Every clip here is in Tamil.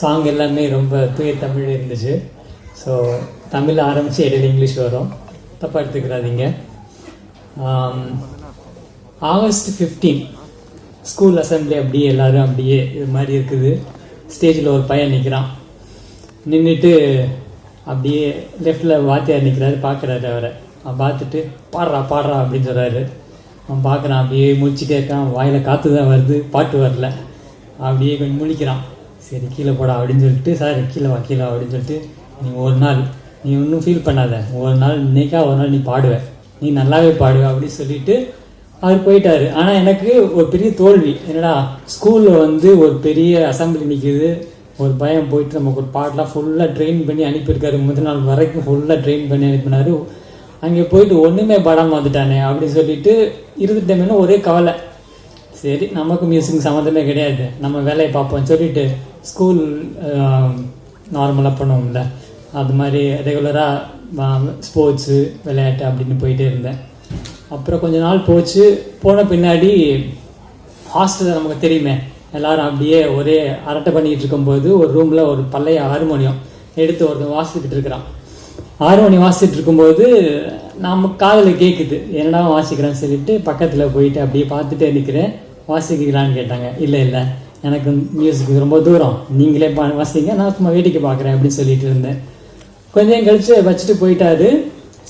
சாங் எல்லாமே ரொம்ப தூய தமிழ் இருந்துச்சு. ஸோ தமிழ் ஆரம்பித்து இடையில இங்கிலீஷ் வரும். தப்பாக எடுத்துக்கிறாதீங்க ஆகஸ்ட் ஃபிஃப்டீன் ஸ்கூல் அசம்பிளி அப்படியே எல்லோரும் அப்படியே இது மாதிரி இருக்குது. ஸ்டேஜில் ஒரு பையன் நிற்கிறான் நின்றுட்டு அப்படியே லெஃப்டில் வாத்தியார் நிற்கிறாரு பார்க்குறாரு அவரை. அவன் பார்த்துட்டு பாடுறா பாடுறா அப்படின்னு சொல்கிறாரு அவன் பார்க்குறான் அப்படியே முடிச்சுட்டே இருக்கான். வாயில் காற்று தான் வருது பாட்டு வரல. அப்படியே கொஞ்சம் முழிக்கிறான். சரி கீழே போடா அப்படின்னு சொல்லிட்டு சார் கீழே வா கீழே அப்படின்னு சொல்லிட்டு நீ ஒரு நாள் நீ ஒன்றும் ஃபீல் பண்ணாத. ஒரு நாள் இன்னைக்கா ஒரு நாள் நீ பாடுவ. நீ நல்லாவே பாடுவ அப்படின்னு சொல்லிட்டு அவர் போயிட்டாரு. ஆனால் எனக்கு ஒரு பெரிய தோல்வி. என்னடா ஸ்கூலில் வந்து ஒரு பெரிய அசம்பிளி நிற்கிது ஒரு பயம் போயிட்டு நமக்கு ஒரு பாட்டெலாம் ஃபுல்லாக ட்ரெயின் பண்ணி அனுப்பியிருக்காரு. முதல் நாள் வரைக்கும் ஃபுல்லாக ட்ரெயின் பண்ணி அனுப்பினாரு. அங்கே போயிட்டு ஒன்றுமே பாடாமல் வந்துட்டானே அப்படின்னு சொல்லிட்டு இருந்துட்டோமேனு ஒரே கவலை. சரி நமக்கு மியூசிக் சம்மந்தமே கிடையாது. நம்ம வேலையை பார்ப்போம் சொல்லிட்டு ஸ்கூல் நார்மலாக பண்ணுவோம்ல அது மாதிரி ரெகுலராக ஸ்போர்ட்ஸு விளையாட்டு அப்படின்னு போயிட்டே இருந்தேன். அப்புறம் கொஞ்ச நாள் போச்சு. போன பின்னாடி ஹாஸ்டலில் நமக்கு தெரியுமே. எல்லாரும் அப்படியே ஒரே அரட்டை பண்ணிக்கிட்டு இருக்கும்போது ஒரு ரூமில் ஒரு பழைய ஹார்மோனியம் எடுத்து ஒருத்தன் வாசிக்கிட்டு இருக்கிறான். ஹார்மோனியம் வாசிச்சுட்டு இருக்கும்போது நம்ம காதில் கேட்குது என்னடா வாசிக்கிறேன்னு சொல்லிட்டு பக்கத்தில் போயிட்டு அப்படியே பார்த்துட்டே நிற்கிறேன் வாசிக்கிறான்னு கேட்டாங்க. இல்லை இல்லை. எனக்கு மியூசிக் ரொம்ப தூரம். நீங்களே பா வாசிங்க. நான் சும்மா வேடிக்கை பார்க்குறேன் அப்படின்னு சொல்லிட்டு இருந்தேன். கொஞ்சம் கழிச்சு வச்சுட்டு போயிட்டாரு.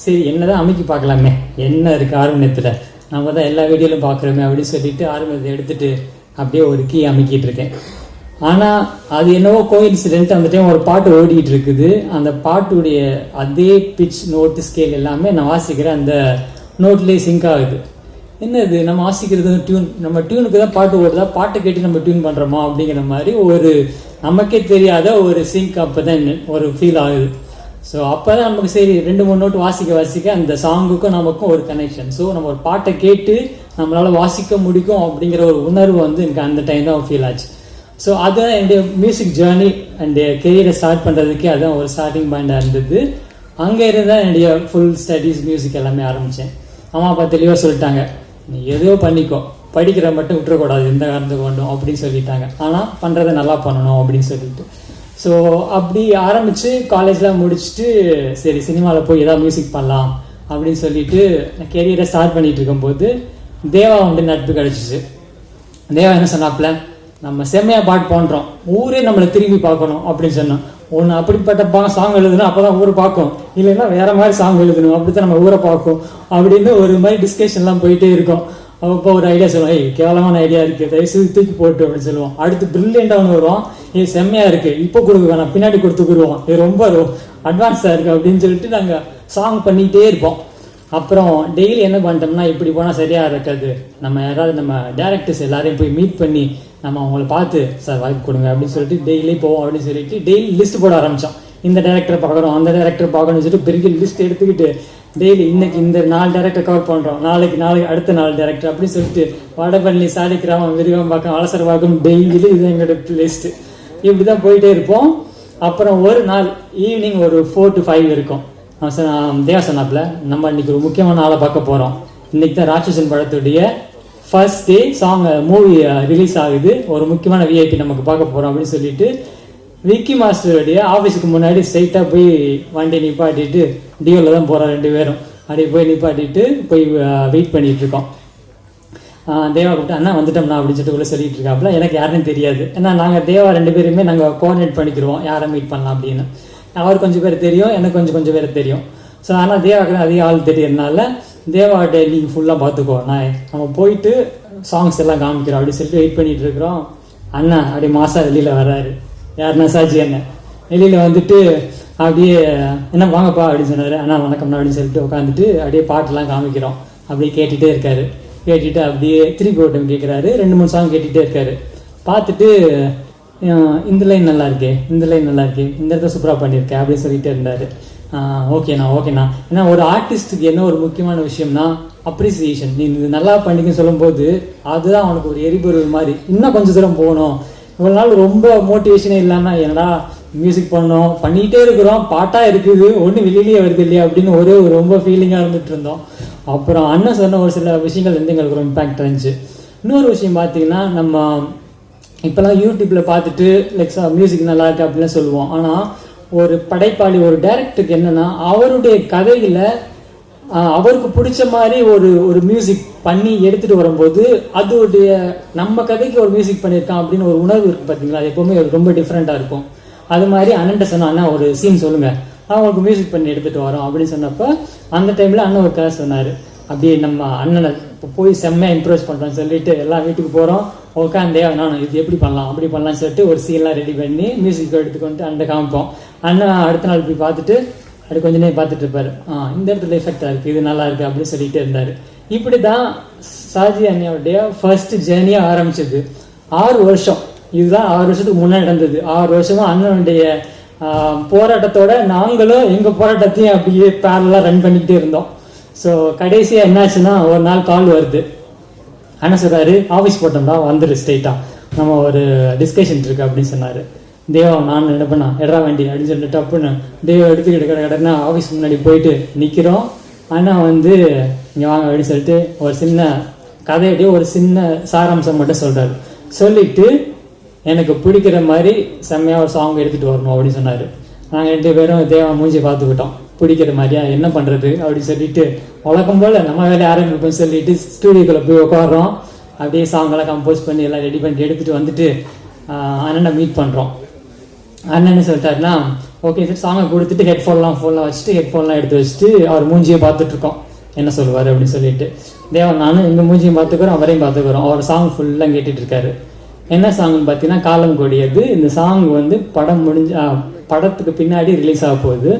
சரி என்ன தான் அமைக்கி பார்க்கலாமே. என்ன இருக்குது ஆர்வணத்தில் நம்ம தான் எல்லா வீடியோலையும் பார்க்குறோமே அப்படின்னு சொல்லிட்டு ஆர்வணத்தை எடுத்துகிட்டு அப்படியே ஒரு கீ அமைக்கிட்டு இருக்கேன். ஆனால் அது என்னவோ கோயின்சிடென்ட் அந்த டைம் ஒரு பாட்டு ஓடிக்கிட்டு இருக்குது. அந்த பாட்டுடைய அதே பிச் நோட்டு ஸ்கேல் எல்லாமே நான் வாசிக்கிற அந்த நோட்லேயே சிங்க் ஆகுது. என்னது நம்ம வாசிக்கிறது டியூன் நம்ம டியூனுக்கு தான் பாட்டு ஓடுதா? பாட்டை கேட்டு நம்ம டியூன் பண்ணுறோமா அப்படிங்கிற மாதிரி ஒரு நமக்கே தெரியாத ஒரு சிங்க் அப்போ தான் ஒரு ஃபீல் ஆகுது. ஸோ அப்போ தான் நமக்கு சரி ரெண்டு மூணு நோட்டு வாசிக்க வாசிக்க அந்த சாங்குக்கும் நமக்கும் ஒரு கனெக்ஷன் ஸோ நம்ம ஒரு பாட்டை கேட்டு நம்மளால் வாசிக்க முடியும் அப்படிங்கிற ஒரு உணர்வு வந்து எனக்கு அந்த டைம் தான் ஃபீல் ஆச்சு. ஸோ அதுதான் என்னுடைய மியூசிக் ஜேர்னி அண்ட் கெரியரை ஸ்டார்ட் பண்ணுறதுக்கே அதுதான் ஒரு ஸ்டார்டிங் பாயிண்டாக இருந்தது. அங்கே இருந்தால் என்னுடைய ஃபுல் ஸ்டடீஸ் மியூசிக் எல்லாமே ஆரம்பித்தேன் அம்மா அப்பா தெளிவாக சொல்லிட்டாங்க நீ எதோ பண்ணிக்கோ. படிக்கிற மட்டும் விட்டுறக்கூடாது எந்த காரணத்துக்கு கொண்டும் அப்படின்னு சொல்லிட்டாங்க. ஆனால் பண்ணுறதை நல்லா பண்ணணும் அப்படின்னு சொல்லிட்டு. ஸோ அப்படி ஆரம்பித்து காலேஜ்லாம் முடிச்சுட்டு சரி சினிமாவில் போய் ஏதாவது மியூசிக் பண்ணலாம் அப்படின்னு சொல்லிட்டு கெரியரை ஸ்டார்ட் பண்ணிகிட்டு இருக்கும்போது தேவா வந்து நட்பு கிடச்சிச்சு. தேவா என்ன சொன்னாப்ல நம்ம செம்மையாக பாட்டு பண்ணுறோம் ஊரே நம்மளை திரும்பி பார்க்கணும் அப்படின்னு சொன்னோம் ஒன்று அப்படிப்பட்ட பா சாங் எழுதணும் அப்போ தான் ஊரை பார்க்கும். இல்லைன்னா வேறு மாதிரி சாங் எழுதணும். அப்படி தான் நம்ம ஊரை பார்க்கும். அப்படின்னு ஒரு மாதிரி டிஸ்கஷன்லாம் போயிட்டே இருக்கும். அப்போ ஒரு ஐடியா சொல்லுவோம் ஏய் கேவலமான ஐடியா இருக்குது தயவுசெய்து தூக்கி போட்டு அப்படின்னு சொல்லுவோம். அடுத்து பிரில்லியண்டாக ஒன்று வருவோம் இது செம்மையாக இருக்குது இப்போ கொடுக்க வேணாம் பின்னாடி கொடுத்துக்குருவோம் இது ரொம்ப அட்வான்ஸாக இருக்குது அப்படின்னு சொல்லிட்டு நாங்கள் சாங் பண்ணிக்கிட்டே இருப்போம். அப்புறம் டெய்லி என்ன பண்ணிட்டோம்னா இப்படி போனால் சரியாக இருக்காது நம்ம யாராவது நம்ம டேரக்டர்ஸ் எல்லாரையும் போய் மீட் பண்ணி நம்ம அவங்கள பார்த்து சார் வாய்ப்பு கொடுங்க அப்படின்னு சொல்லிட்டு டெய்லி போவோம் அப்படின்னு சொல்லிட்டு டெய்லி லிஸ்ட் போட ஆரம்பித்தோம் இந்த டேரக்டர் பார்க்குறோம் அந்த டேரக்டர் பார்க்கணும்னு சொல்லிட்டு பெரிய லிஸ்ட் எடுத்துக்கிட்டு டெய்லி இன்னைக்கு இந்த நாலு டேரக்டர் கவர் பண்ணுறோம் நாளைக்கு நாளைக்கு அடுத்த நாலு டேரக்டர் அப்படின்னு சொல்லிட்டு வடபழனி சாலிக்கிராமம் விருகம்பாக்கம் வலசரவாக்கம் டெய்லி இது எங்களோட லிஸ்ட்டு இப்படி தான் போயிட்டே இருப்போம். அப்புறம் ஒரு நாள் ஈவினிங் ஒரு ஃபோர் டு ஃபைவ் இருக்கும். அவன் தேவா சொன்னாப்ல நம்ம இன்னைக்கு ஒரு முக்கியமான ஆளை பார்க்க போகிறோம் இன்னைக்கு தான் ராட்சசன் படத்துடைய first day song movie release ஆகுது. ஒரு முக்கியமான விஐபி நமக்கு பார்க்க போகிறோம் அப்படின்னு சொல்லிட்டு விக்கி மாஸ்டருடைய ஆஃபீஸுக்கு முன்னாடி ஸ்ட்ரைட்டாக போய் வண்டி நிப்பாட்டிட்டு டியோவில் தான் போகிறோம் ரெண்டு பேரும். அப்படியே போய் நிப்பாட்டிட்டு போய் வெயிட் பண்ணிட்டு இருக்கோம். தேவா கூப்பிட்டு அண்ணா வந்துட்டோம்னா அப்படின்னு சொல்லிட்டு உள்ள சொல்லிட்டு இருக்காப்புல. எனக்கு யாருன்னு தெரியாது. ஏன்னா நாங்கள் தேவா ரெண்டு பேருமே நாங்கள் கோஆர்டினேட் பண்ணிக்கிறோம் யாரை மீட் பண்ணலாம் அப்படின்னு. அவர் கொஞ்சம் பேர் தெரியும் எனக்கு கொஞ்சம் கொஞ்சம் பேர் தெரியும். ஸோ ஆனால் தேவாக்கு அதிக ஆள் தெரியறதுனால தேவாட்ட நீங்கள் ஃபுல்லாக பார்த்துக்கோ. நான் நம்ம போயிட்டு சாங்ஸ் எல்லாம் காமிக்கிறோம். அப்படின்னு சொல்லிட்டு வெயிட் பண்ணிட்டு இருக்கிறோம். அண்ணா அப்படியே மாசா வெளியில் வர்றாரு. யாருன்னா சாஜி அண்ணன் வெளியில் வந்துட்டு அப்படியே என்ன வாங்கப்பா அப்படின்னு சொன்னாரு. அண்ணா வணக்கம்ண்ணா அப்படின்னு சொல்லிட்டு உட்காந்துட்டு அப்படியே பாட்டெல்லாம் காமிக்கிறோம். அப்படியே கேட்டுட்டே இருக்காரு. கேட்டுட்டு அப்படியே திருப்பி ஓட்டம் கேட்குறாரு ரெண்டு மூணு சாங் கேட்டுகிட்டே இருக்காரு. பார்த்துட்டு இந்த லைன் நல்லா இருக்கு இந்த லைன் நல்லா இருக்கு. இந்த இடத்த சூப்பராக பண்ணியிருக்கேன் அப்படின்னு சொல்லிட்டு இருந்தார். ஓகேண்ணா ஓகேண்ணா ஏன்னா ஒரு ஆர்டிஸ்ட்டுக்கு என்ன ஒரு முக்கியமான விஷயம்னா அப்ரிசியேஷன் நீ இது நல்லா பண்ணிக்கன்னு சொல்லும்போது அதுதான் அவனுக்கு ஒரு எரிபொருள் மாதிரி. இன்னும் கொஞ்சம் தூரம் போகணும். இவ்வளோ நாள் ரொம்ப மோட்டிவேஷனே இல்லாமல் என்னடா மியூசிக் பண்ணோம் பண்ணிகிட்டே இருக்கிறோம் பாட்டாக இருக்குது ஒன்றும் வெளியிலேயே வருது இல்லையா அப்படின்னு ஒரே ஒரு ரொம்ப ஃபீலிங்காக இருந்துட்டு இருந்தோம். அப்புறம் அண்ணன் சொன்ன ஒரு சில விஷயங்கள் வந்து எங்களுக்கு ஒரு இம்பேக்ட் இருந்துச்சு இன்னொரு விஷயம் பார்த்தீங்கன்னா நம்ம இப்போலாம் யூடியூப்பில் பார்த்துட்டு லைக் மியூசிக் நல்லா இருக்கு அப்படிலாம் சொல்லுவோம். ஆனால் ஒரு படைப்பாளி ஒரு டைரக்டருக்கு என்னென்னா அவருடைய கதையில் அவருக்கு பிடிச்ச மாதிரி ஒரு ஒரு மியூசிக் பண்ணி எடுத்துகிட்டு வரும்போது அதோடைய நம்ம கதைக்கு ஒரு மியூசிக் பண்ணியிருக்கான் அப்படின்னு ஒரு உணர்வு இருக்குது பார்த்தீங்களா அது எப்போவுமே ரொம்ப டிஃப்ரெண்ட்டாக இருக்கும். அது மாதிரி அண்ணன்ட்ட சொன்னான் அண்ணா ஒரு சீன் சொல்லுங்கள் அவங்களுக்கு மியூசிக் பண்ணி எடுத்துகிட்டு வரோம். அப்படின்னு சொன்னப்போ அந்த டைமில் அண்ணன் ஒரு கதை சொன்னார். அப்படியே நம்ம அண்ணனை இப்போ போய் செம்மையாக இம்ப்ரெஸ் பண்ணுறோம்னு சொல்லிட்டு எல்லா வீட்டுக்கு போகிறோம் உட்காந்தே நான் இது எப்படி பண்ணலாம் அப்படி பண்ணலாம்னு சொல்லிட்டு ஒரு சீன்லாம் ரெடி பண்ணி மியூசிக் எடுத்துக்கொண்டு அந்த காமிப்போம். அண்ணன் அடுத்த நாள் போய் பார்த்துட்டு அப்படி கொஞ்ச நேரம் பார்த்துட்டு இருப்பாரு. ஆ இந்த இடத்துல எஃபெக்டாக இருக்குது இது நல்லா இருக்குது அப்படின்னு சொல்லிட்டு இருந்தார். இப்படி தான் சாஜி அண்ணியோடைய ஃபர்ஸ்ட் ஜேர்னியாக ஆரம்பிச்சது. ஆறு வருஷம். இதுதான் ஆறு வருஷத்துக்கு முன்னாடி நடந்தது. ஆறு வருஷமா அண்ணனுடைய போராட்டத்தோட நாங்களும் எங்கள் போராட்டத்தையும் அப்படியே பேரலாக ரன் பண்ணிக்கிட்டே இருந்தோம். ஸோ கடைசியாக என்னாச்சுன்னா ஒரு நாள் கால் வருது. அண்ணா சொல்கிறாரு ஆஃபீஸ் போட்டோம்டா வந்துடு ஸ்ட்ரெயிட்டா நம்ம ஒரு டிஸ்கஷன் இருக்கு அப்படின்னு சொன்னார். தேவா நான் என்ன பண்ணா? எடரா வண்டி அப்படின்னு சொல்லிட்டு டப்புன்னு தேவா எடுத்துக்கிட்டு கடை கடைனா ஆஃபீஸ் முன்னாடி போயிட்டு நிற்கிறோம் அண்ணா வந்து இங்கே வாங்க அப்படின்னு சொல்லிட்டு ஒரு சின்ன கதையுடைய ஒரு சின்ன சாராம்சம் மட்டும் சொல்கிறாரு சொல்லிட்டு எனக்கு பிடிக்கிற மாதிரி செம்மையாக ஒரு சாங் எடுத்துகிட்டு வரணும் அப்படின்னு சொன்னார். நாங்கள் ரெண்டு பேரும் தேவா மூஞ்சி பார்த்துக்கிட்டோம். பிடிக்கிற மாதிரியா? என்ன பண்ணுறது அப்படி சொல்லிட்டு வழக்கம் போல் நம்ம வேலையை ஆரம்பிப்போம் சொல்லிட்டு ஸ்டூடியோக்குள்ளே போய் உட்காடுறோம் அப்படியே சாங்கெல்லாம் கம்போஸ் பண்ணி எல்லாம் ரெடி பண்ணி எடுத்துகிட்டு வந்துட்டு அண்ணனை மீட் பண்ணுறோம் அண்ணன் சொல்லிட்டாருன்னா ஓகே சார் சாங்கை கொடுத்துட்டு ஹெட்ஃபோன்லாம் ஃபோன்லாம் வச்சுட்டு ஹெட்ஃபோன்லாம் எடுத்து வச்சுட்டு அவர் மூஞ்சியை பார்த்துட்ருக்கோம். என்ன சொல்லுவார் அப்படின்னு சொல்லிட்டு. தேவன் நானும் எங்கள் மூஞ்சியும் பார்த்துக்கிறோம் அவரையும் பார்த்துக்கிறோம். அவர் சாங் ஃபுல்லாக கேட்டுட்டு இருக்காரு என்ன சாங்னு பார்த்தீங்கன்னா காலம் கொடியது. இந்த சாங் வந்து படம் முடிஞ்ச படத்துக்கு பின்னாடி ரிலீஸ் ஆக போகுது.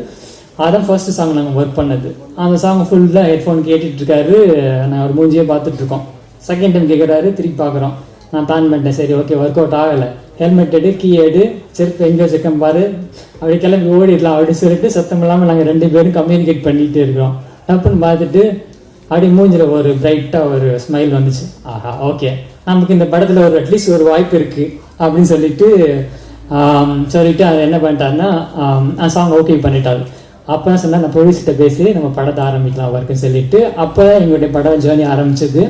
அதான் ஃபர்ஸ்ட் சாங் நாங்கள் ஒர்க் பண்ணது. அந்த சாங் ஃபுல்லாக ஹெட்ஃபோன் கேட்டுட்டு இருக்காரு நான் அவர் மூஞ்சியே பார்த்துட்டு இருக்கோம் செகண்ட் டைம் கேட்குறாரு திருப்பி பார்க்குறோம். நான் பிளான் பண்ணிட்டேன். சரி ஓகே ஒர்க் அவுட் ஆகலை. ஹெல்மெட் எடு கீ எடு செருப்பு எங்கே வச்சிருக்கேன் பாரு. அப்படி கிளம்பி ஓடிடலாம் அப்படின்னு சொல்லிட்டு சத்தம் இல்லாமல் நாங்கள் ரெண்டு பேரும் கம்யூனிகேட் பண்ணிகிட்டே இருக்கிறோம். டப்புன்னு பார்த்துட்டு அப்படி மூஞ்சில் ஒரு பிரைட்டாக ஒரு ஸ்மைல் வந்துச்சு. ஆஹா ஓகே நமக்கு இந்த படத்தில் ஒரு அட்லீஸ்ட் ஒரு வாய்ப்பு இருக்குது அப்படின்னு சொல்லிட்டு சொல்லிட்டு அதை என்ன பண்ணிட்டாருன்னா சாங் ஓகே பண்ணிட்டாரு. அப்போ சொன்னால் அந்த நான் போலீஸ்கிட்ட பேசி நம்ம படத்தை ஆரம்பிக்கலாம் ஒர்க்குன்னு சொல்லிட்டு அப்போ எங்களுடைய படம் ஜேர்னி ஆரம்பிச்சது.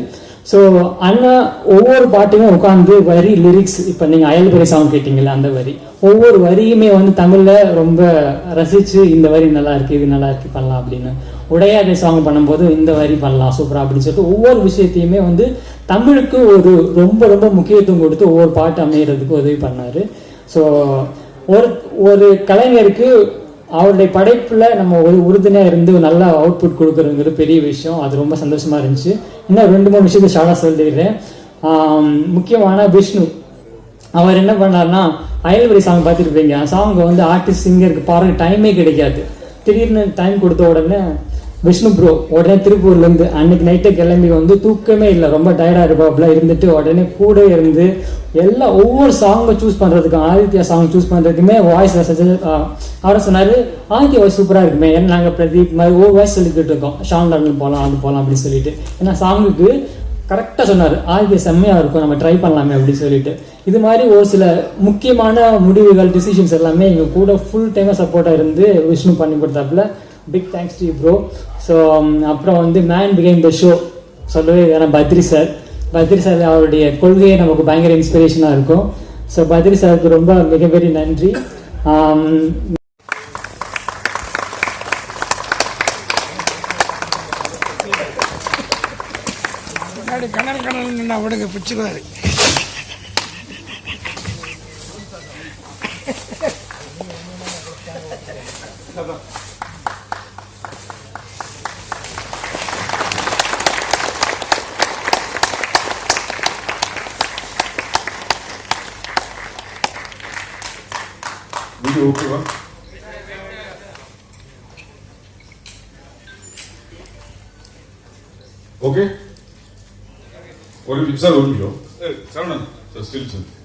ஸோ ஆனால் ஒவ்வொரு பாட்டையும் உட்காந்து வரி லிரிக்ஸ் இப்போ நீங்கள் அயல்புரை சாங் கேட்டிங்கல்ல அந்த வரி. ஒவ்வொரு வரியுமே வந்து தமிழில் ரொம்ப ரசித்து இந்த வரி நல்லா இருக்குது இது நல்லா இருக்குது பண்ணலாம் அப்படின்னு. உடையாதை சாங் பண்ணும்போது இந்த வரி பண்ணலாம் சூப்பராக அப்படின்னு சொல்லிட்டு ஒவ்வொரு விஷயத்தையுமே வந்து தமிழுக்கு ஒரு ரொம்ப ரொம்ப முக்கியத்துவம் கொடுத்து ஒவ்வொரு பாட்டு அமைகிறதுக்கு உதவி பண்ணார். ஸோ ஒரு ஒரு கலைஞருக்கு அவருடைய படைப்பில் நம்ம ஒரு உறுதுணையாக இருந்து நல்ல அவுட்புட் கொடுக்குறதுங்கிறது பெரிய விஷயம். அது ரொம்ப சந்தோஷமாக இருந்துச்சு. இன்னும் ரெண்டு மூணு விஷயத்தை ஷார்ட்டாக சொல்லிடுறேன். முக்கியமான விஷ்ணு. அவர் என்ன பண்ணார்னா அயல்வரி சாங் பார்த்துருப்பீங்க. சாங் வந்து ஆர்டிஸ்ட் சிங்கருக்கு பாருங்க டைமே கிடைக்காது. திடீர்னு டைம் கொடுத்த உடனே விஷ்ணு ப்ரோ உடனே திருப்பூர்லேருந்து அன்னைக்கு நைட்டே கிளம்பி வந்து தூக்கமே இல்லை. ரொம்ப டயர்டாக இருப்பாப்புல இருந்துட்டு உடனே கூட இருந்து எல்லா ஒவ்வொரு சாங்கை சூஸ் பண்ணுறதுக்கும் ஆதித்யா சாங் சூஸ் பண்ணுறதுக்குமே வாய்ஸ் அவரை சொன்னார் ஆதித்யா வாய்ஸ் சூப்பராக இருக்குமே. ஏன்னா நாங்கள் பிரதீப் மாதிரி ஒவ்வொரு வாய்ஸ் சொல்லிக்கிட்டு இருக்கோம். ஷான் லாடன் போகலாம் அது போகலாம் அப்படின்னு சொல்லிட்டு. ஏன்னா சாங்குக்கு கரெக்டாக சொன்னார். ஆதித்ய செம்மையாக இருக்கும். நம்ம ட்ரை பண்ணலாமே அப்படின்னு சொல்லிட்டு. இது மாதிரி ஒரு சில முக்கியமான முடிவுகள் டிசிஷன்ஸ் எல்லாமே எங்கள் கூட ஃபுல் டைமாக சப்போர்ட்டாக இருந்து விஷ்ணு பண்ணி கொடுத்தாப்புல big thanks to bro so அப்புறம் வந்து மேன் பிகைன் த ஷோ சொல்லவே வேணாம் பத்ரி சார் பத்ரி சார் அவருடைய கொள்கையை நமக்கு பயங்கர இன்ஸ்பிரேஷனாக இருக்கும். ஸோ பத்ரி சாருக்கு ரொம்ப மிகப்பெரிய நன்றி. Um, ஆம், முன்னாடி விடுங்க வீடியோ ஓகேவா ஓகே ஒரு நிமிஷம் சார் ஒரு நிமிஷம் ஏய், Saravanan sir still sir okay